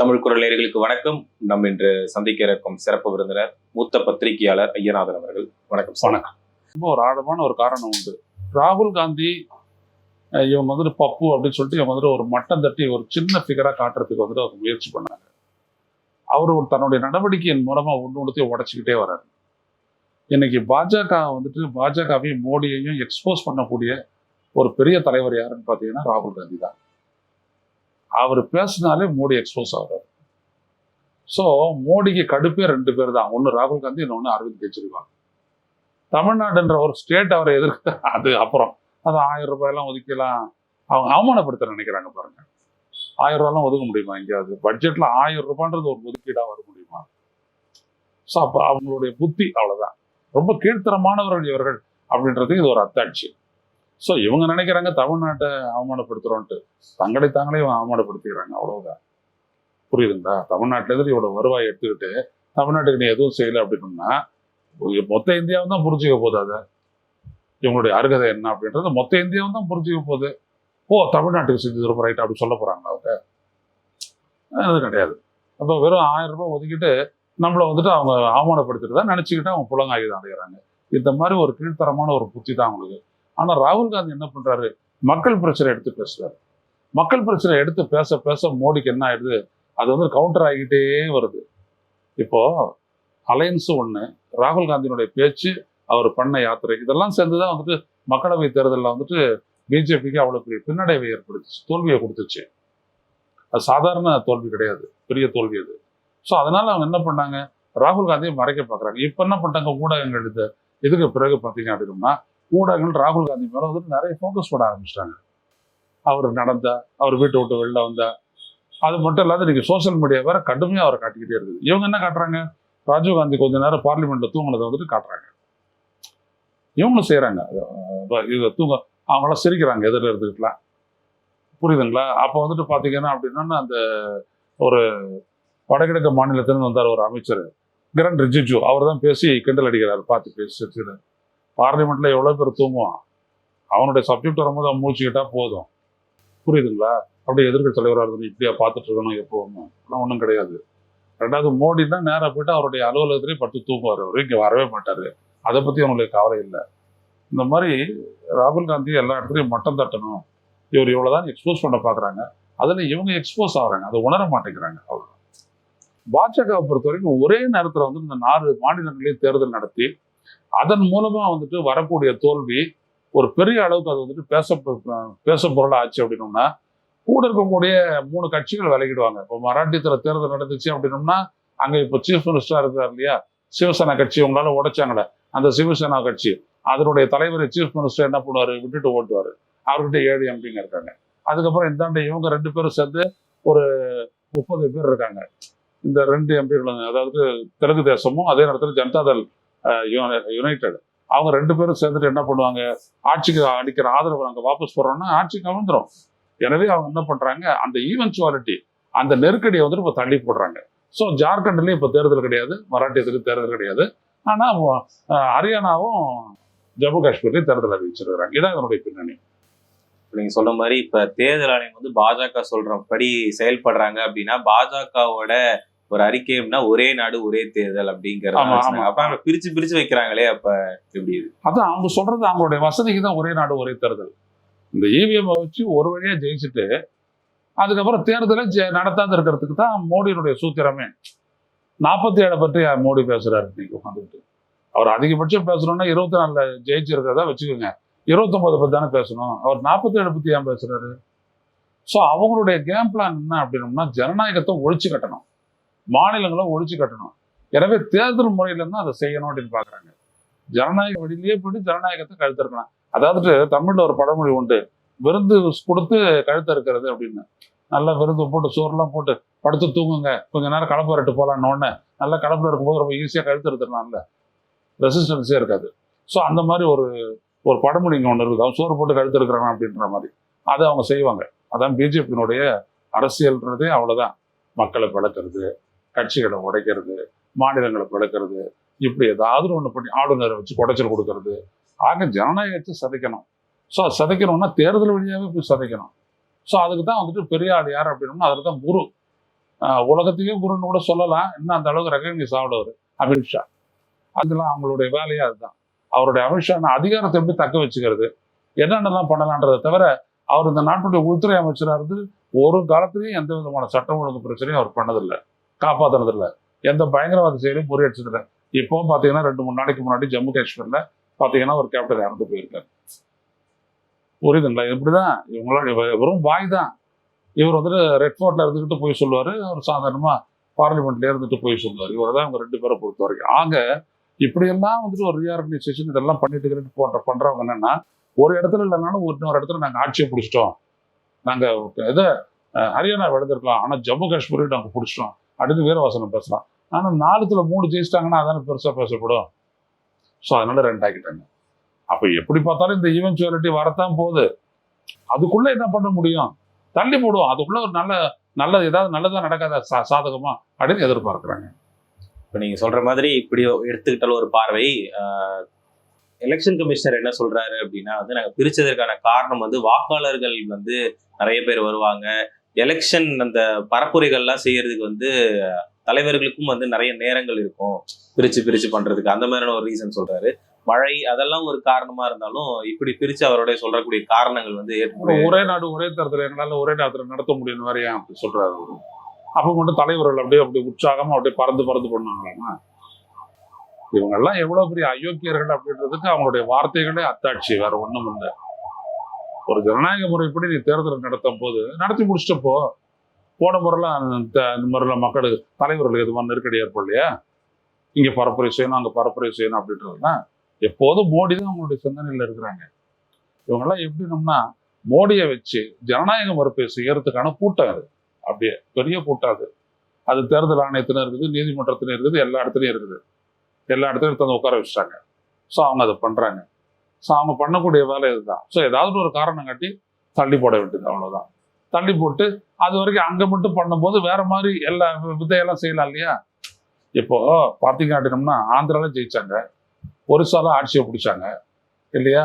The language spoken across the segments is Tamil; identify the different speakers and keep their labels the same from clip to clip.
Speaker 1: தமிழ் குரல் நேர்களுக்கு வணக்கம். நம் இன்று சந்திக்க இருக்கும் சிறப்பு விருந்தினர் மூத்த பத்திரிகையாளர் ஐயநாதன் அவர்கள். வணக்கம்
Speaker 2: வணக்கம். ரொம்ப ஒரு ஆழமான ஒரு காரணம் உண்டு. ராகுல் காந்தி இவன் இவங்க வந்துட்டு பப்பு அப்படின்னு சொல்லிட்டு இவங்க வந்துட்டு ஒரு மட்டம் தட்டி ஒரு சின்ன ஃபிகரா காட்டுறதுக்கு வந்துட்டு அவங்க முயற்சி பண்ணாங்க. அவர் ஒரு தன்னுடைய நடவடிக்கையின் மூலமா ஒன்று ஒன்றுத்தையும் உடச்சிக்கிட்டே வர்றாரு இன்னைக்கு பாஜக வந்துட்டு பாஜகவையும் மோடியையும் எக்ஸ்போஸ் பண்ணக்கூடிய ஒரு பெரிய தலைவர் யாருன்னு பார்த்தீங்கன்னா ராகுல் காந்தி தான். அவர் பேசினாலே மோடி எக்ஸ்போஸ் ஆகிறார் ஸோ மோடிக்கு கடுப்பே ரெண்டு பேர் தான். ஒன்று ராகுல் காந்தி இன்னொன்று அரவிந்த் கெஜ்ரிவால். தமிழ்நாடுன்ற ஒரு ஸ்டேட் அவரை எதிர்க்க அது அப்புறம். அது ஆயிரம் ரூபாயெல்லாம் ஒதுக்கலாம் அவங்க அவமானப்படுத்த நினைக்கிறாங்க பாருங்க. ஆயிரம் ரூபாயெல்லாம் ஒதுக்க முடியுமா எங்கேயாவது? பட்ஜெட்டில் ஆயிரம் ரூபான்றது ஒரு ஒதுக்கீடாக வர முடியுமா? ஸோ அப்போ அவங்களுடைய புத்தி அவ்வளோதான் ரொம்ப கீழ்த்தரமானவர்கள் இவர்கள் அப்படின்றதுக்கு இது ஒரு அத்தாட்சி. ஸோ இவங்க நினைக்கிறாங்க தமிழ்நாட்டை அவமானப்படுத்துகிறோன்ட்டு தங்களை தாங்களே இவங்க அவமானப்படுத்திக்கிறாங்க அவ்வளவுதான். புரியுதுங்களா? தமிழ்நாட்டிலேருந்து இருந்து வருவாய் எடுத்துக்கிட்டு தமிழ்நாட்டுக்கு நீ எதுவும் செய்யலை அப்படின்னா மொத்த இந்தியாவும் தான் புரிஞ்சுக்க போகுது அதை. இவங்களுடைய அருகதை என்ன அப்படின்றது மொத்த இந்தியாவும் தான் புரிஞ்சுக்க போகுது. ஓ தமிழ்நாட்டுக்கு செஞ்சு ரொம்ப ரைட் அப்படி சொல்ல போறாங்க அவங்க? அது கிடையாது. அப்போ வெறும் ஆயிரம் ரூபாய் ஒதுக்கிட்டு நம்மளை வந்துட்டு அவங்க அவமானப்படுத்திட்டு தான் நினச்சிக்கிட்டு அவங்க புலங்காயுதம் அடைகிறாங்க இந்த மாதிரி ஒரு கீழ்த்தரமான ஒரு புத்தி தான் அவங்களுக்கு. ஆனால் ராகுல் காந்தி என்ன பண்றாரு? மக்கள் பிரச்சனை எடுத்து பேசுறாரு. மக்கள் பிரச்சனை எடுத்து பேச பேச மோடிக்கு என்ன ஆயிடுது? அது வந்து கவுண்டர் ஆகிக்கிட்டே வருது. இப்போ அலையன்ஸு ஒன்று ராகுல் காந்தியினுடைய பேச்சு அவர் பண்ண யாத்திரை இதெல்லாம் சேர்ந்து தான் வந்துட்டு மக்களவை தேர்தலில் வந்துட்டு பிஜேபிக்கு அவ்வளோ பெரிய பின்னடைவை ஏற்படுத்துச்சு தோல்வியை கொடுத்துச்சு. அது சாதாரண தோல்வி கிடையாது பெரிய தோல்வி அது. ஸோ அதனால அவங்க என்ன பண்ணாங்க? ராகுல் காந்தியை மறைக்க பார்க்குறாங்க. இப்போ என்ன பண்ணிட்டாங்க? ஊடகங்கள் இதுக்கு பிறகு பார்த்தீங்க அப்படின்னா ஊடகங்கள் ராகுல் காந்தி மேலே வந்துட்டு நிறைய ஃபோக்கஸ் பண்ண ஆரம்பிச்சிட்டாங்க. அவர் நடந்தா அவர் வீட்டை விட்டு வெளில வந்தா அது மட்டும் இல்லாத இன்னைக்கு சோசியல் மீடியா வேற கடுமையாக அவரை காட்டிக்கிட்டே இருக்குது. இவங்க என்ன காட்டுறாங்க? ராஜீவ் காந்தி கொஞ்ச நேரம் பார்லிமெண்ட்ல தூங்கினதை வந்துட்டு காட்டுறாங்க. இவங்களும் செய்கிறாங்க இது தூங்க அவங்களாம் சிரிக்கிறாங்க எதிரில் இருந்துக்கிட்டலாம் புரியுதுங்களா? அப்போ வந்துட்டு பார்த்தீங்கன்னா அப்படின்னா அந்த ஒரு வடகிழக்கு மாநிலத்திலிருந்து வந்தார் ஒரு அமைச்சர். கிரண் ரிஜிஜு. அவர் தான் பேசி கிண்டல் அடிக்கிறார் பார்த்து பேசி சிரிச்சுன்னு பார்லிமெண்ட்ல எவ்வளோ பேர் தூங்குவான்? அவனுடைய சப்ஜெக்ட் வரும்போது அவன் மூழ்கிக்கிட்டா போதும். புரியுதுங்களா? அப்படியே எதிர்க்கட்சி தலைவராக இருக்கணும். இப்படியா பார்த்துட்டு இருக்கணும் எப்போவுமே. அதெல்லாம் ஒன்றும் கிடையாது. ரெண்டாவது மோடி தான் நேராக போயிட்டு அவருடைய அலுவலகத்திலே பட்டு தூங்குவார். அவர் இங்கே வரவே மாட்டார். அதை பற்றி அவங்களுக்கு கவலை இல்லை. இந்த மாதிரி ராகுல் காந்தி எல்லா இடத்துலையும் மட்டம் தட்டணும். இவர் இவ்வளோதான் எக்ஸ்போஸ் பண்ண பார்க்குறாங்க அதில் இவங்க எக்ஸ்போஸ் ஆகிறாங்க. அதை உணர மாட்டேங்கிறாங்க அவ்வளோ பாஜகவை பொறுத்த வரைக்கும் ஒரே நேரத்தில் வந்து இந்த நாலு மாநிலங்களையும் தேர்தல் நடத்தி அதன் மூலமாக வந்துட்டு வரக்கூடிய தோல்வி ஒரு பெரிய அளவுக்கு அது வந்துட்டு பேச பேச பொருளாக ஆச்சு அப்படின்னோம்னா கூட இருக்கக்கூடிய மூணு கட்சிகள் விலகிடுவாங்க. இப்போ மராட்டியத்தில் தேர்தல் நடந்துச்சு அப்படின்னோம்னா அங்கே இப்போ சீஃப் மினிஸ்டராக இருக்கிறார் இல்லையா? சிவசேனா கட்சி உங்களால உடைச்சாங்களே அந்த சிவசேனா கட்சி. அதனுடைய தலைவர் சீஃப் மினிஸ்டர் என்ன பண்ணுவார்? விட்டுட்டு ஓட்டுவார். அவர்கிட்ட ஏழு எம்பிங்க இருக்காங்க. அதுக்கப்புறம் இந்தாண்ட இவங்க ரெண்டு பேரும் சேர்ந்து ஒரு முப்பது பேர் இருக்காங்க. இந்த ரெண்டு எம்பிகளும் அதாவது தெலுங்கு தேசமும் அதே நேரத்தில் ஜனதாதள் யுனைடெட் அவங்க ரெண்டு பேரும் சேர்ந்துட்டு என்ன பண்ணுவாங்க? ஆட்சிக்கு அடிக்கிற ஆதரவு நாங்கள் வாபஸ் போடுறோம்னா ஆட்சிக்கு கவிழ்ந்துரும் எனவே அவங்க என்ன பண்ணுறாங்க அந்த ஈவென்ச்சுவாலிட்டி அந்த நெருக்கடியை வந்துட்டு இப்போ தள்ளி போடுறாங்க. ஸோ ஜார்க்கண்ட்லேயும் இப்போ தேர்தல் கிடையாது. மராட்டியத்துக்கு தேர்தல் கிடையாது. ஆனால் ஹரியானாவும் ஜம்மு காஷ்மீர்லேயும் தேர்தல் அறிவிச்சிருக்கிறாங்க. இதான் இதனுடைய பின்னணி.
Speaker 1: நீங்க சொல்ற மாதிரி இப்ப தேர்தல் ஆணையம் வந்து பாஜக சொல்றபடி செயல்படுறாங்க அப்படின்னா பாஜகவோட ஒரு அறிக்கை அப்படின்னா ஒரே நாடு ஒரே தேர்தல் அப்படிங்கறது. அப்ப அவங்க பிரிச்சு பிரிச்சு வைக்கிறாங்களே அப்ப எப்படி
Speaker 2: அதான் அவங்க சொல்றது அவங்களுடைய வசதிக்கு தான் ஒரே நாடு ஒரே தேர்தல். இந்த இவிஎம் வச்சு ஒரு வழியா ஜெயிச்சுட்டு அதுக்கப்புறம் தேர்தலை நடத்தாத இருக்கிறதுக்கு தான் மோடியினுடைய சூத்திரமே. நாற்பத்தி ஏழை பற்றி மோடி பேசுறாரு இன்னைக்கு உட்காந்துக்கிட்டு அவர் அதிகபட்சம் பேசணும்னா இருபத்தி நாலுல ஜெயிச்சிருக்கிறதா வச்சுக்கோங்க. இருபத்தொன்பது பத்தி தானே பேசணும். அவர் நாற்பத்தி ஏழு பத்தி ஏன் பேசுறாரு? ஸோ அவங்களுடைய கேம் பிளான் என்ன அப்படின்னம்னா ஜனநாயகத்தை ஒழிச்சு கட்டணும். மாநிலங்களும் ஒழிச்சு கட்டணும். எனவே தேர்தல் முறையில இருந்து அதை செய்யணும் அப்படின்னு பாக்குறாங்க ஜனநாயக வழியிலேயே போயிட்டு ஜனநாயகத்தை கழுத்திருக்கலாம் அதாவது தமிழ்ல ஒரு பழமொழி உண்டு. விருந்து கொடுத்து கழுத்த இருக்கிறது அப்படின்னு. நல்லா விருந்து போட்டு சோறுலாம் போட்டு படுத்து தூங்குங்க. கொஞ்ச நேரம் கடப்பரட்டு போகலான்னு உடனே. நல்லா கடப்பில் இருக்கும்போது ரொம்ப ஈஸியாக கழுத்து எடுத்துடலாம்ல ரெசிஸ்டன்ஸே இருக்காது. ஸோ அந்த மாதிரி ஒரு ஒரு படமொழி இங்கே ஒன்று இருக்குது. அவன் சோறு போட்டு கழுத்து இருக்கிறான் அப்படின்ற மாதிரி. அதை அவங்க செய்வாங்க. அதான் பிஜேபியினுடைய அரசியல்ன்றதே அவ்வளோதான் மக்களை பிளக்கிறது கட்சிகளை உடைக்கிறது மாநிலங்களை பிளக்கிறது இப்படி ஏதாவது ஒன்று பண்ணி ஆளுநரை வச்சு குடைச்சல் கொடுக்கறது. ஆக ஜனநாயகத்தை சதைக்கணும். ஸோ சதைக்கணும்னா தேர்தல் வழியாகவே போய் சதைக்கணும். ஸோ அதுக்கு தான் வந்துட்டு பெரிய ஆள் யார் அப்படின்னா அதில் தான் குரு உலகத்தையே குருன்னு கூட சொல்லலாம். இன்னும் அந்த அளவுக்கு ரெகனைஸ் ஆகலவர் அமித்ஷா அதெல்லாம் அவங்களுடைய வேலையே அதுதான். அவருடைய அமித்ஷா அதிகாரத்தை எப்படி தக்க வச்சுக்கிறது? என்னென்னலாம் பண்ணலான்றதை தவிர அவர் இந்த நாட்டுடைய உள்துறை அமைச்சராக இருந்து ஒரு காலத்திலையும் எந்த விதமான சட்டம் ஒழுங்கு பிரச்சனையும் அவர் பண்ணதில்லை. காப்பாற்றினதில்லை எந்த பயங்கரவாத செயலையும் முறியடிச்சதில்லை. இப்போ பார்த்தீங்கன்னா ரெண்டு மூணு நாளைக்கு முன்னாடி ஜம்மு காஷ்மீர்ல பார்த்தீங்கன்னா ஒரு கேப்டன் இறந்து போயிருக்காரு. புரியுதுங்களா? இப்படிதான் இவங்களோட வெறும் வாய் தான். இவர் வந்துட்டு ரெட் ஃபோர்ட்ல இருந்துகிட்டு போய் சொல்லுவாரு. அவர் சாதாரணமா பார்லிமெண்ட்ல இருந்துட்டு போய் சொல்லுவார். இவர் தான் இவங்க ரெண்டு பேரை பொறுத்த வரைக்கும். ஆக இப்படியெல்லாம் வந்துட்டு ஒரு ரீஆர்கனைசேஷன் இதெல்லாம் பண்ணிட்டு இருக்கிறது போன்ற பண்றவங்க என்னன்னா ஒரு இடத்துல இல்லைனாலும் ஒரு இன்னொரு இடத்துல நாங்கள் ஆட்சியை பிடிச்சிட்டோம். நாங்க இதை ஹரியானா விழுந்திருக்கலாம் ஆனா ஜம்மு காஷ்மீரையும் நாங்கள் பிடிச்சிட்டோம். அடுத்து வீரவாசனம் பேசலாம். ஆனால் நாலுத்துல மூணு ஜெயிச்சிட்டாங்கன்னா அதானே பெருசாக பேசப்படும்? ஸோ அதனால ரெண்டாக்கிட்டாங்க அப்போ எப்படி பார்த்தாலும் இந்த ஈவென்ச்சுவாலிட்டி வரத்தான் போகுது. அதுக்குள்ளே என்ன பண்ண முடியும்? தள்ளி போடுவோம். அதுக்குள்ளே ஒரு நல்ல நல்லது ஏதாவது நல்லதா நடக்காத? சா- சாதகமா? அப்படின்னு எதிர்பார்க்குறாங்க.
Speaker 1: இப்போ நீங்க சொல்ற மாதிரி இப்படி எடுத்துக்கிட்டாலும் ஒரு பார்வை எலெக்ஷன் கமிஷனர் என்ன சொல்றாரு அப்படின்னா வந்து நாங்கள் பிரிச்சதற்கான காரணம் வந்து வாக்காளர்கள் வந்து நிறைய பேர் வருவாங்க. எலெக்ஷன் அந்த பரப்புரைகள்லாம் செய்யறதுக்கு வந்து தலைவர்களுக்கும் வந்து நிறைய நேரங்கள் இருக்கும். பிரிச்சு பிரிச்சு பண்றதுக்கு. அந்த மாதிரியான ஒரு ரீசன் சொல்றாரு. மழை அதெல்லாம் ஒரு காரணமா இருந்தாலும் இப்படி பிரிச்சு அவருடைய சொல்றக்கூடிய காரணங்கள் வந்து
Speaker 2: ஒரே நாடு ஒரே தரத்துல எங்களால ஒரே நேரத்துல நடத்த முடியும் வரையா அப்படி சொல்றாரு அப்ப மட்டும் தலைவர்கள் அப்படியே அப்படி உற்சாகமா அப்படியே பறந்து பறந்து பண்ணாங்களாமா இவங்க எல்லாம் எவ்வளவு பெரிய அயோக்கியர்கள் அப்படின்றதுக்கு அவங்களுடைய வார்த்தைகளே அத்தாட்சி வேற ஒண்ணும் இல்லை. ஒரு ஜனநாயக முறைப்படி நீ தேர்தல் நடத்தும் போது நடத்தி முடிச்சிட்டப்போ போன முறைலாம் இந்த இந்த முறையில் மக்கள் தலைவர்கள் எதுவும் நெருக்கடி ஏற்படலையா? இங்கே பரப்புரை செய்யணும் அங்கே பரப்புரை செய்யணும் அப்படின்றதுலாம் எப்போதும் மோடி தான் அவங்களுடைய சிந்தனையில் இருக்கிறாங்க. இவங்கெல்லாம் எப்படினோம்னா மோடியை வச்சு ஜனநாயக மறுப்பை செய்யறதுக்கான கூட்டம் அது. அப்படியே பெரிய கூட்டம் அது. அது தேர்தல் ஆணையத்திலும் இருக்குது நீதிமன்றத்திலும் இருக்குது எல்லா இடத்துலையும் இருக்குது. எல்லா இடத்துலையும் எடுத்து வந்து உட்கார வச்சுட்டாங்க. ஸோ அவங்க அதை பண்ணுறாங்க ஸோ அவங்க பண்ணக்கூடிய வேலை இதுதான். ஸோ ஏதாவது ஒரு காரணம் காட்டி தள்ளி போட வேண்டியது அவ்வளோதான் தள்ளி போட்டு அது வரைக்கும் அங்கே மட்டும் பண்ணும்போது வேற மாதிரி எல்லா விதையெல்லாம் வித்தையெல்லாம் செய்யலாம் இல்லையா? இப்போ பார்த்தீங்க அப்படின்னம்னா ஆந்திரால ஜெயிச்சாங்க. ஒரிசால ஆட்சியை பிடிச்சாங்க. இல்லையா?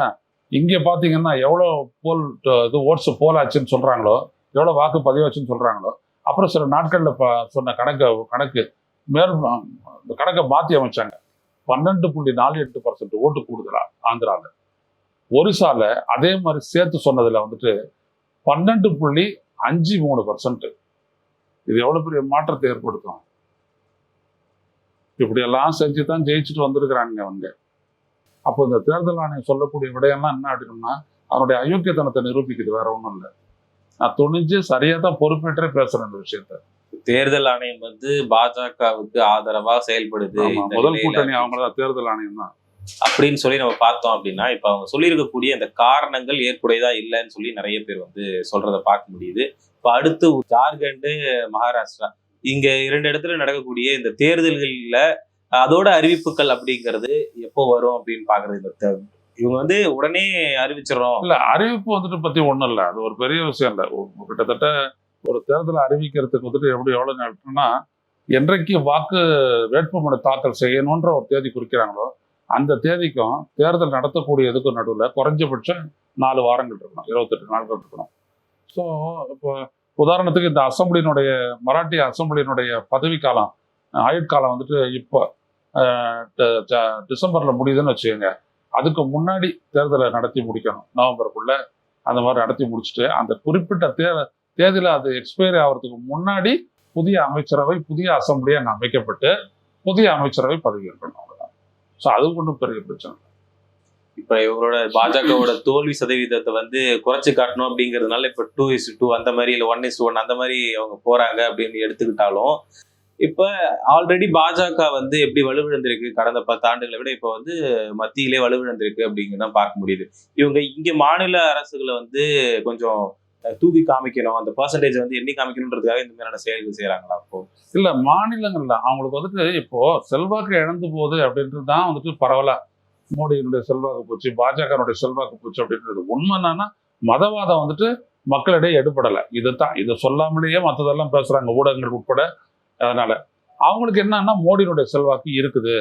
Speaker 2: இங்கே பார்த்தீங்கன்னா எவ்வளோ போல் இது ஓட்ஸ் போல் ஆச்சுன்னு சொல்கிறாங்களோ எவ்வளோ வாக்கு பதிவாச்சுன்னு சொல்கிறாங்களோ அப்புறம் சில நாட்களில் ப சொன்ன கணக்கை கணக்கு மேல் கணக்கை மாற்றி அமைச்சாங்க. பன்னெண்டு புள்ளி நாலு எட்டு பர்சன்ட் ஓட்டு கூடுதலா ஆந்திராவில் ஒரிசால அதே மாதிரி சேர்த்து சொன்னதில் வந்துட்டு பன்னெண்டு புள்ளி அஞ்சு மூணு பர்சன்ட் இது எவ்வளோ பெரிய மாற்றத்தை ஏற்படுத்தும்? இப்படியெல்லாம் செஞ்சு தான் ஜெயிச்சுட்டு வந்திருக்கிறாங்க அவங்க அப்போ இந்த தேர்தல் ஆணையம் சொல்லக்கூடிய விடயம்லாம் என்ன அப்படின்னா அவனுடைய அயோக்கியத்தனத்தை நிரூபிக்குது வேற ஒன்றும் இல்லை. நான் துணிஞ்சு சரியா தான் பொறுப்பேற்றே பேசுறேன் இந்த விஷயத்த.
Speaker 1: தேர்தல் ஆணையம் வந்து பாஜகவுக்கு ஆதரவா செயல்படுது.
Speaker 2: முதல் கூட்டணி அவங்க தான் தேர்தல் ஆணையம் தான்
Speaker 1: அப்படின்னு சொல்லி நம்ம பார்த்தோம் அப்படின்னா இப்போ அவங்க சொல்லியிருக்கக்கூடிய அந்த காரணங்கள் ஏற்புடையதா இல்லைன்னு சொல்லி நிறைய பேர் வந்து சொல்றத பார்க்க முடியுது. இப்போ அடுத்து ஜார்க்கண்டு மகாராஷ்டிரா இங்க இரண்டு இடத்துல நடக்கக்கூடிய இந்த தேர்தல்கள்ல அதோட அறிவிப்புகள் அப்படிங்கிறது எப்போ வரும் அப்படின்னு பாக்குறது இந்த இவங்க வந்து உடனே அறிவிச்சிடறோம்.
Speaker 2: இல்ல அறிவிப்பு வந்துட்டு பத்தி ஒண்ணும் இல்லை. அது ஒரு பெரிய விஷயம் இல்லை. ஒரு- கிட்டத்தட்ட ஒரு தேர்தல் அறிவிக்கிறதுக்கு வந்துட்டு எப்படி எவ்வளவு நேரம்னா என்றைக்கு வாக்கு வேட்புமனு தாக்கல் செய்யணுன்ற ஒரு தேதி குறிக்கிறாங்களோ அந்த தேதிக்கும் தேர்தல் நடத்தக்கூடியதுக்கும் நடுவில் குறைஞ்சபட்சம் நாலு வாரங்கள் இருக்கணும் இருபத்தெட்டு நாட்கள் இருக்கணும். ஸோ இப்போ உதாரணத்துக்கு இந்த அசம்பிளியினுடைய மராட்டிய அசம்பிளியினுடைய பதவிக்காலம் ஆயுட்காலம் வந்துட்டு இப்போ டிசம்பரில் ட- முடியுதுன்னு வச்சுக்கோங்க. அதுக்கு முன்னாடி தேர்தலை நடத்தி முடிக்கணும். நவம்பருக்குள்ள அந்த மாதிரி நடத்தி முடிச்சுட்டு அந்த குறிப்பிட்ட தே தேதியில் அது எக்ஸ்பைரி ஆகிறதுக்கு முன்னாடி புதிய அமைச்சரவை புதிய அசம்பிளியாக அமைக்கப்பட்டு புதிய அமைச்சரவை பதவி அவ்வளவுதான் ஸோ அது ஒன்றும் பெரிய பிரச்சனை.
Speaker 1: இப்ப இவங்களோட பாஜகவோட தோல்வி சதவீதத்தை வந்து குறைச்சு காட்டணும் அப்படிங்கிறதுனால இப்ப டூ இஸ் டூ அந்த மாதிரி இல்லை ஒன் இஸ் ஒன் அந்த மாதிரி அவங்க போறாங்க அப்படின்னு எடுத்துக்கிட்டாலும் இப்ப ஆல்ரெடி பாஜக வந்து எப்படி வலுவிழந்திருக்கு கடந்த பத்து ஆண்டுகளை விட இப்ப வந்து மத்தியிலே வலுவிழந்திருக்கு அப்படிங்கிறத பார்க்க முடியுது. இவங்க இங்க மாநில அரசுகளை வந்து கொஞ்சம் தூக்கி காமிக்கணும். அந்த பர்சன்டேஜ் வந்து எண்ணி காமிக்கணுன்றதுக்காக இந்த மாதிரியான செயல்கள் செய்யறாங்களா அப்போ
Speaker 2: இல்ல மாநிலங்கள்ல அவங்களுக்கு வந்துட்டு இப்போ செல்வாக்கு இழந்து போகுது அப்படின்றது தான் வந்துட்டு பரவலா. மோடியினுடைய செல்வாக்கு போச்சு பாஜகனுடைய செல்வாக்கு போச்சு அப்படின்றது. உண்மை என்னன்னா மதவாதம் வந்துட்டு மக்களிடையே எடுபடலை. இதுதான். இதை சொல்லாமலேயே மற்றதெல்லாம் பேசுறாங்க ஊடகங்கள் உட்பட. அதனால அவங்களுக்கு என்னன்னா மோடியினுடைய செல்வாக்கு இருக்குது.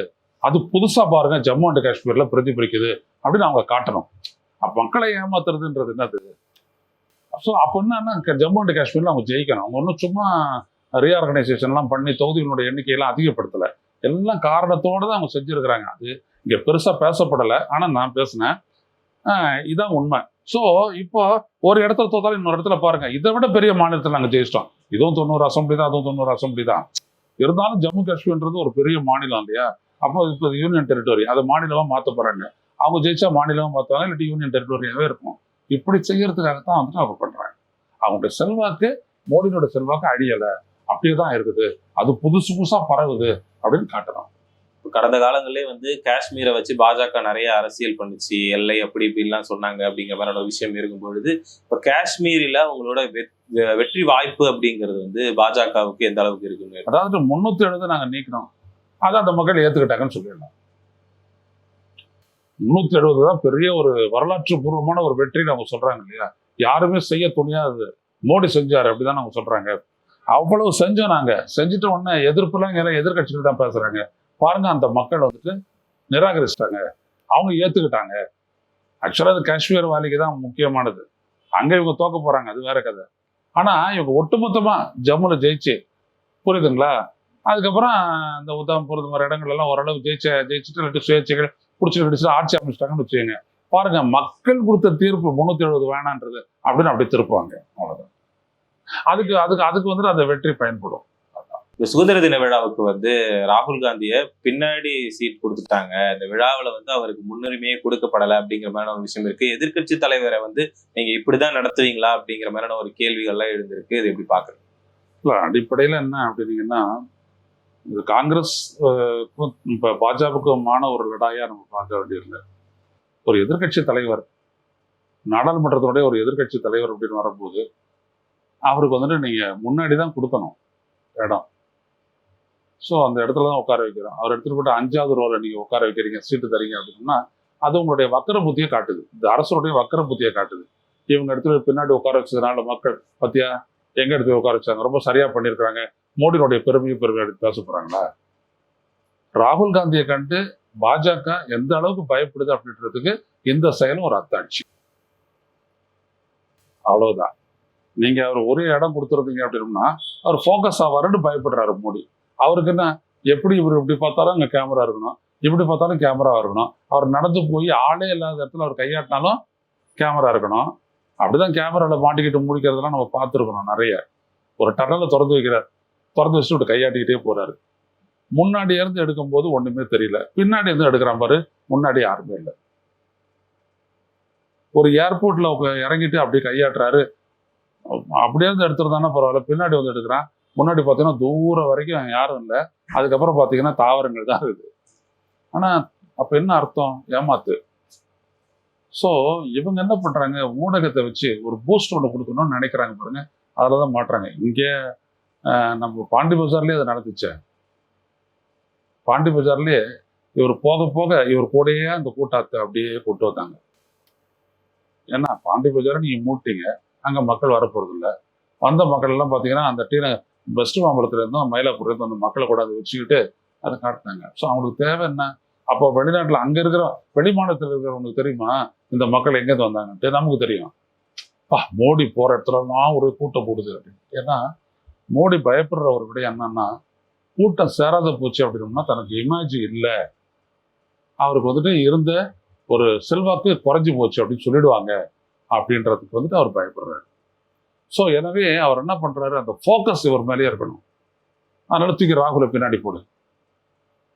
Speaker 2: அது புதுசா பாருங்க ஜம்மு அண்ட் காஷ்மீர்ல பிரதிபலிக்குது அப்படின்னு அவங்க காட்டணும். மக்களை ஏமாத்துறதுன்றது என்னது? ஸோ அப்போ என்னன்னா ஜம்மு அண்ட் காஷ்மீரில் அவங்க ஜெயிக்கணும். அவங்க ஒன்றும் சும்மா ரீஆர்கனைசேஷன்லாம் பண்ணி தொகுதிகளோட எண்ணிக்கையெல்லாம் அதிகப்படுத்தலை. எல்லாம் காரணத்தோடு தான் அவங்க செஞ்சுருக்கிறாங்க. அது இங்கே பெருசாக பேசப்படலை. ஆனால் நான் பேசினேன். இதுதான் இதான் உண்மை. ஸோ இப்போ ஒரு இடத்துல தோத்தாலும் இன்னொரு இடத்துல பாருங்க. இதை விட பெரிய மாநிலத்தில் நாங்கள் ஜெயிச்சிட்டோம். இதுவும் தொண்ணூறு அசம்பிளி தான் அதுவும் தொண்ணூறு அசம்பிளி தான். இருந்தாலும் ஜம்மு காஷ்மீர்ன்றது ஒரு பெரிய மாநிலம் இல்லையா? அப்போ இப்போ யூனியன் டெரிட்டரி அதை மாநிலமாக மாற்ற போகிறாங்க அவங்க ஜெயிச்சா மாநிலமாக மாற்றுவாங்க இல்லாட்டி யூனியன் டெரிட்டரியாவே இருக்கும். இப்படி செய்யறதுக்காக தான் வந்துட்டு அவங்க பண்றாங்க. அவங்களுடைய செல்வாக்கு மோடியோட செல்வாக்கு அழியலை. அப்படியே தான் இருக்குது. அது புதுசு புதுசா பரவுது அப்படின்னு காட்டுறோம்
Speaker 1: கடந்த காலங்களிலே வந்து காஷ்மீரை வச்சு பாஜக நிறைய அரசியல் பண்ணுச்சு. எல்லை அப்படி இப்படிலாம் சொன்னாங்க அப்படிங்கிற மாதிரியான விஷயம் இருக்கும் பொழுது இப்போ காஷ்மீரில் வெ- வெற்றி வாய்ப்பு அப்படிங்கிறது வந்து பாஜகவுக்கு எந்த அளவுக்கு இருக்குங்க
Speaker 2: அதாவது முன்னூத்தி எழுபது நாங்க நீக்கினோம். அதை அந்த மக்கள் ஏத்துக்கிட்டாங்கன்னு சொல்லிடலாம். முன்னூத்தி எழுபது தான் பெரிய ஒரு வரலாற்று பூர்வமான ஒரு வெற்றின்னு அவங்க சொல்றாங்க இல்லையா? யாருமே செய்ய துணியாது. மோடி செஞ்சாரு அப்படிதான் அவங்க சொல்றாங்க. அவ்வளவு செஞ்சோம் நாங்க. செஞ்சுட்டு உடனே எதிர்ப்புலாம் எல்லாம் எதிர்கட்சிகள் தான் பேசுறாங்க. பாருங்க அந்த மக்கள் வந்துட்டு நிராகரிச்சிட்டாங்க. அவங்க ஏத்துக்கிட்டாங்க. ஆக்சுவலா அது காஷ்மீர் வாலிக்கு தான் முக்கியமானது. அங்க இவங்க தோக்க போறாங்க அது வேற கதை. ஆனா இவங்க ஒட்டுமொத்தமா ஜம்முல ஜெயிச்சு புரியுதுங்களா? அதுக்கப்புறம் இந்த உத்தம்பூர் இந்த மாதிரி இடங்கள் எல்லாம் ஓரளவு ஜெயிச்ச ஜெயிச்சுட்டு இல்லாட்டி சுயேட்சைகள் பிடிச்சி பிடிச்சி ஆட்சி அமைச்சிட்டாங்கன்னு வச்சுக்கோங்க. பாருங்க மக்கள் கொடுத்த தீர்ப்பு முன்னூத்தி எழுபது வேணான்றது அப்படின்னு அப்படி திருப்புவாங்க. அவ்வளவுதான். அதுக்கு அதுக்கு அதுக்கு வந்துட்டு அந்த வெற்றி பயன்படும்.
Speaker 1: இந்த சுதந்திர தின விழாவுக்கு வந்து ராகுல் காந்தியை பின்னாடி சீட் கொடுத்துட்டாங்க. இந்த விழாவில் வந்து அவருக்கு முன்னுரிமையே கொடுக்கப்படலை அப்படிங்கிற மாதிரியான ஒரு விஷயம் இருக்கு. எதிர்க்கட்சி தலைவரை வந்து நீங்க இப்படிதான் நடத்துவீங்களா அப்படிங்கிற மாதிரியான ஒரு கேள்விகள்லாம் எழுந்திருக்கு. இது எப்படி பாக்குறீங்க
Speaker 2: இல்ல அடிப்படையில் என்ன அப்படின்னீங்கன்னா இது காங்கிரஸ் இப்போ பாஜகவுக்குமான ஒரு லடாயா நம்ம பார்க்க வேண்டியதில்லை. ஒரு எதிர்க்கட்சி தலைவர் நாடாளுமன்றத்தினுடைய ஒரு எதிர்க்கட்சி தலைவர் அப்படின்னு வரும்போது அவருக்கு வந்துட்டு நீங்க முன்னாடி தான் கொடுக்கணும் இடம். ஸோ அந்த இடத்துல தான் உட்கார வைக்கிறோம். அவர் எடுத்துட்டு போட்டு அஞ்சாவது ரோல நீங்க உட்கார வைக்கிறீங்க சீட்டு தரீங்க அப்படின்னா அது உங்களுடைய வக்கர புத்தியை காட்டுது. இந்த அரசருடைய வக்கர புத்தியை காட்டுது. இவங்க இடத்துல பின்னாடி உட்கார வச்சதுனால மக்கள் பத்தியா? எங்க எடுத்து உட்கார வச்சாங்க? ரொம்ப சரியா பண்ணியிருக்காங்க மோடியினுடைய பெருமையை பெருமை எடுத்து பேச போறாங்களா? ராகுல் காந்தியை கண்டு பாஜக எந்த அளவுக்கு பயப்படுது அப்படின்றதுக்கு இந்த செயலும் ஒரு அத்தாட்சி. அவ்வளவுதான். நீங்க அவர் ஒரே இடம் கொடுத்துருந்தீங்க அப்படின்னா அவர் ஃபோக்கஸ் ஆவாருன்னு பயப்படுறாரு மோடி. அவருக்கு என்ன எப்படி இவர் இப்படி பார்த்தாலும் அங்கே கேமரா இருக்கணும் இப்படி பார்த்தாலும் கேமரா இருக்கணும். அவர் நடந்து போய் ஆளே இல்லாத இடத்துல அவர் கையாட்டினாலும் கேமரா இருக்கணும். அப்படிதான் கேமராவில் மாட்டிக்கிட்டு முடிக்கிறதெல்லாம் நம்ம பார்த்துருக்கணும் நிறைய. ஒரு டனலை திறந்து வைக்கிறார். திறந்து வச்சுட்டு இப்படி கையாட்டிக்கிட்டே போறாரு. முன்னாடி இருந்து எடுக்கும்போது ஒண்ணுமே தெரியல. பின்னாடி இருந்து எடுக்கிறான் பாரு முன்னாடி யாருமே இல்லை. ஒரு ஏர்போர்ட்ல இறங்கிட்டு அப்படியே கையாட்டுறாரு. அப்படியே இருந்து எடுத்துருந்தானா பரவாயில்ல. பின்னாடி வந்து எடுக்கிறான். முன்னாடி பார்த்தீங்கன்னா தூரம் வரைக்கும் யாரும் இல்லை. அதுக்கப்புறம் பார்த்தீங்கன்னா தாவரங்கள் தான் இருக்குது. ஆனா அப்ப என்ன அர்த்தம்? ஏமாத்து. ஸோ இவங்க என்ன பண்றாங்க? ஊடகத்தை வச்சு ஒரு பூஸ்ட் ஒன்று கொடுக்கணும்னு நினைக்கிறாங்க பாருங்க. அதில் தான் மாட்டுறாங்க இங்கே நம்ம பாண்டி பஜார்லேயே அது நடந்துச்சு. பாண்டி பஜார்லேயே இவர் போக போக இவர் கூடயே அந்த கூட்டத்தை அப்படியே கூட்டு வந்தாங்க. ஏன்னா பாண்டி பஜாரை நீங்கள் மூட்டீங்க. அங்கே மக்கள் வரப்போறது இல்ல வந்த மக்கள் எல்லாம் பார்த்தீங்கன்னா அந்த டீன பெஸ்ட் மாம்பழத்துலேருந்தும் மயிலாப்பூர்லேருந்து அந்த மக்களை கொண்டாந்து வச்சுக்கிட்டு அதை காட்டினாங்க. ஸோ அவங்களுக்கு தேவை என்ன? அப்போ வெளிநாட்டில் அங்கே இருக்கிற வெளி மாநிலத்தில் இருக்கிறவங்களுக்கு தெரியுமா? இந்த மக்கள் எங்கேருந்து வந்தாங்கன்ட்டு நமக்கு தெரியும். பா மோடி போற இடத்துலலாம் ஒரு கூட்டம் போடுது அப்படின்னு. ஏன்னா மோடி பயப்படுற ஒரு விடயம் என்னன்னா கூட்டம் சேராத போச்சு அப்படின்னா தனக்கு இமேஜ் இல்லை. அவருக்கு வந்துட்டு இருந்த ஒரு செல்வாக்கு குறைஞ்சி போச்சு அப்படின்னு சொல்லிடுவாங்க அப்படின்றதுக்கு வந்துட்டு அவர் பயப்படுறாரு. ஸோ எனவே அவர் என்ன பண்றாரு? அந்த ஃபோக்கஸ் இவர் மேலேயே இருக்கணும். அதனால தூக்கி ராகுலை பின்னாடி போடு.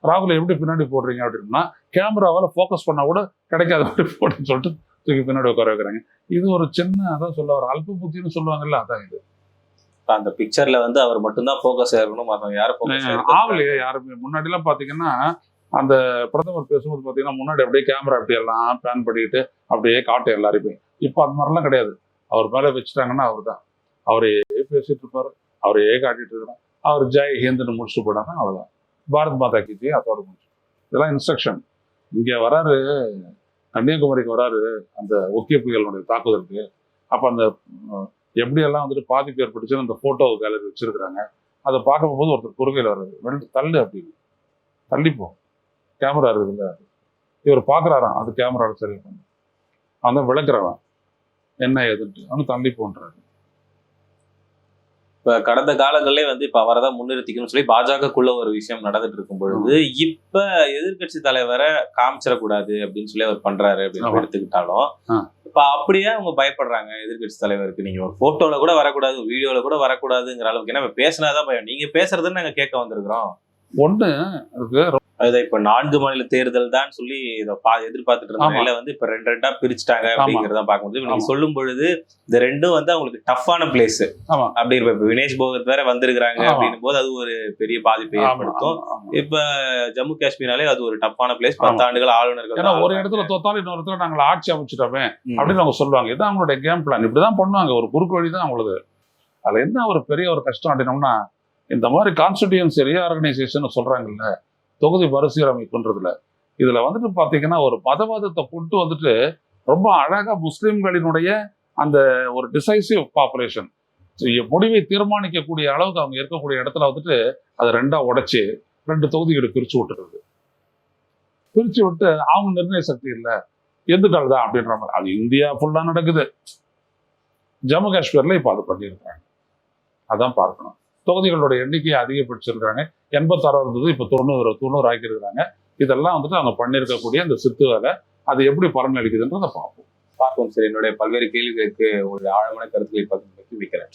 Speaker 2: ராகுலை எப்படி பின்னாடி போடுறீங்க அப்படின்னா கேமராவால் ஃபோக்கஸ் பண்ணா கூட கிடைக்காத மாதிரி போடுன்னு சொல்லிட்டு தூக்கி பின்னாடி உட்கார வைக்கிறாங்க. இது ஒரு சின்ன அதான் சொல்ல ஒரு அல்ப புத்தின்னு சொல்லுவாங்கல்ல அதான் இது.
Speaker 1: அந்த பிக்சர்ல வந்து அவர் மட்டும்தான் ஃபோக்கஸ் இருக்கணும் மத்தவங்க யாரும் ஃபோக்கஸ்
Speaker 2: ஆவலையே யாருமே. முன்னாடி எல்லாம் பாத்தீங்கன்னா அந்த பிரதமர் பேசும்போது பாத்தீங்கன்னா முன்னாடி அப்படியே கேமரா அப்படி எல்லாம் பேன் பண்ணிட்டு அப்படியே காட்டும் எல்லாருமே இப்போ அந்த மாதிரிலாம் கிடையாது. அவர் மேல வச்சுட்டாங்கன்னா அவர் தான் அவரே பேசிட்டு இருப்பாரு அவரே காட்டிட்டு இருக்கிறோம் அவர் ஜெய் ஹிந்துன்னு முடிச்சுட்டு போனாங்கன்னா அவ்வளவுதான். பாரத் மாதா கி ஜெய் அதோட முடிச்சு. இதெல்லாம் இன்ஸ்ட்ரக்ஷன் இங்க வராரு கன்னியாகுமரிக்கு வராரு அந்த ஒக்கிய புயலுடைய தாக்குதலுக்கு. அப்ப அந்த எப்படியெல்லாம் வந்துட்டு பாதிப்பு ஏற்பட்டுச்சுன்னு அந்த போட்டோ கேலரி வச்சிருக்கிறாங்க. அதை பார்க்கும் போது ஒருத்தர் குறுகையில் வர்றாரு. வெளில தள்ளு அப்படின்னு. தள்ளிப்போ. கேமரா இருக்குல்ல. இவர் பார்க்குறாராம். அது கேமராவில் சரி பண்ணு. அவன் விளக்குறவன். என்ன ஏதுன்ட்டு. அவனு தள்ளி போன்றாரு
Speaker 1: இப்ப கடந்த காலங்களே வந்து இப்ப அவரை தான் முன்னிறுத்திக்கணும்னு சொல்லி பாஜகக்குள்ள ஒரு விஷயம் நடந்துட்டு இருக்கும் பொழுது இப்ப எதிர்க்கட்சி தலைவரை காமிச்சிடக்கூடாது அப்படின்னு சொல்லி அவர் பண்றாரு அப்படின்னு. எடுத்துக்கிட்டாலும். இப்போ அப்படியே அவங்க பயப்படுறாங்க எதிர்க்கட்சி தலைவருக்கு. நீங்க ஒரு போட்டோல கூட வரக்கூடாது வீடியோல கூட வரக்கூடாதுங்கிற அளவுக்கு. ஏன்னா பேசினாதான் பயம். நீங்க பேசுறதுன்னு நாங்க கேட்க வந்திருக்கிறோம்.
Speaker 2: ஒன்று
Speaker 1: அதுதான் இப்ப நான்கு மாநில தேர்தல் தான் சொல்லி இதை எதிர்பார்த்துட்டு இருந்த
Speaker 2: ஆமா.
Speaker 1: நிலையில வந்து இப்ப ரெண்டு ரெண்டா பிரிச்சுட்டாங்க அப்படிங்கறத பார்க்க இப்ப நீங்க. சொல்லும் பொழுது இந்த ரெண்டும் வந்து அவங்களுக்கு டஃப்பான பிளேஸ். அப்படி இப்ப வினேஷ் போகத் வேற வந்திருக்கிறாங்க. அப்படின்னும் போது அது ஒரு பெரிய பாதிப்பை ஏற்படுத்தும். இப்ப ஜம்மு காஷ்மீர்னாலே அது ஒரு டஃப்பான பிளேஸ். பத்து ஆண்டுகள் ஆளுநர்கள்
Speaker 2: ஒரு. இடத்துல தோத்தாலும் இன்னொரு இடத்துல நாங்கள் ஆட்சி அமைச்சிட்டோமே. அப்படின்னு அவங்க சொல்லுவாங்க இதான் அவங்களுடைய கேம் பிளான் இப்படிதான் பண்ணுவாங்க ஒரு குறுக்கு வழி தான் அவங்களுக்கு அதுல என்ன ஒரு பெரிய ஒரு கஷ்டம் அப்படின்னோம்னா இந்த மாதிரி கான்ஸ்டிடியூன்சி ரீஆர்கனைசேஷன் சொல்றாங்கல்ல தொகுதி மறுசீரமைப்புன்றதுல இதுல வந்துட்டு பாத்தீங்கன்னா ஒரு மதவாதத்தை கொண்டு வந்துட்டு ரொம்ப அழகா முஸ்லிம்களினுடைய அந்த ஒரு டிசைசிவ் பாப்புலேஷன் முடிவை தீர்மானிக்கக்கூடிய அளவுக்கு அவங்க இருக்கக்கூடிய இடத்துல வந்துட்டு அதை ரெண்டா உடைச்சு ரெண்டு தொகுதிகளை பிரிச்சு விட்டுறது பிரிச்சு விட்டு அவங்க நிர்ணய சக்தி இல்லை. எந்துக்கள் தான் அப்படின்ற மாதிரி. அது இந்தியா ஃபுல்லா நடக்குது. ஜம்மு காஷ்மீர்ல இப்ப அது பண்ணியிருக்காங்க அதான் பார்க்கணும். தொகுதிகளோட எண்ணிக்கையை அதிகப்படுத்திருக்கிறாங்க எண்பத்தாறு இருந்தது இப்போ தொண்ணூறு தொண்ணூறு ஆக்கியிருக்கிறாங்க. இதெல்லாம் வந்துட்டு அவங்க பண்ணியிருக்கக்கூடிய அந்த சித்து வேலை அது எப்படி பலனளிக்குதுன்றதை பார்ப்போம்.
Speaker 1: பார்ப்போம் சரி. என்னுடைய பல்வேறு கேள்விகளுக்கு ஒரு ஆழமான கருத்துக்களை பகிர்ந்து வைக்கிறேன்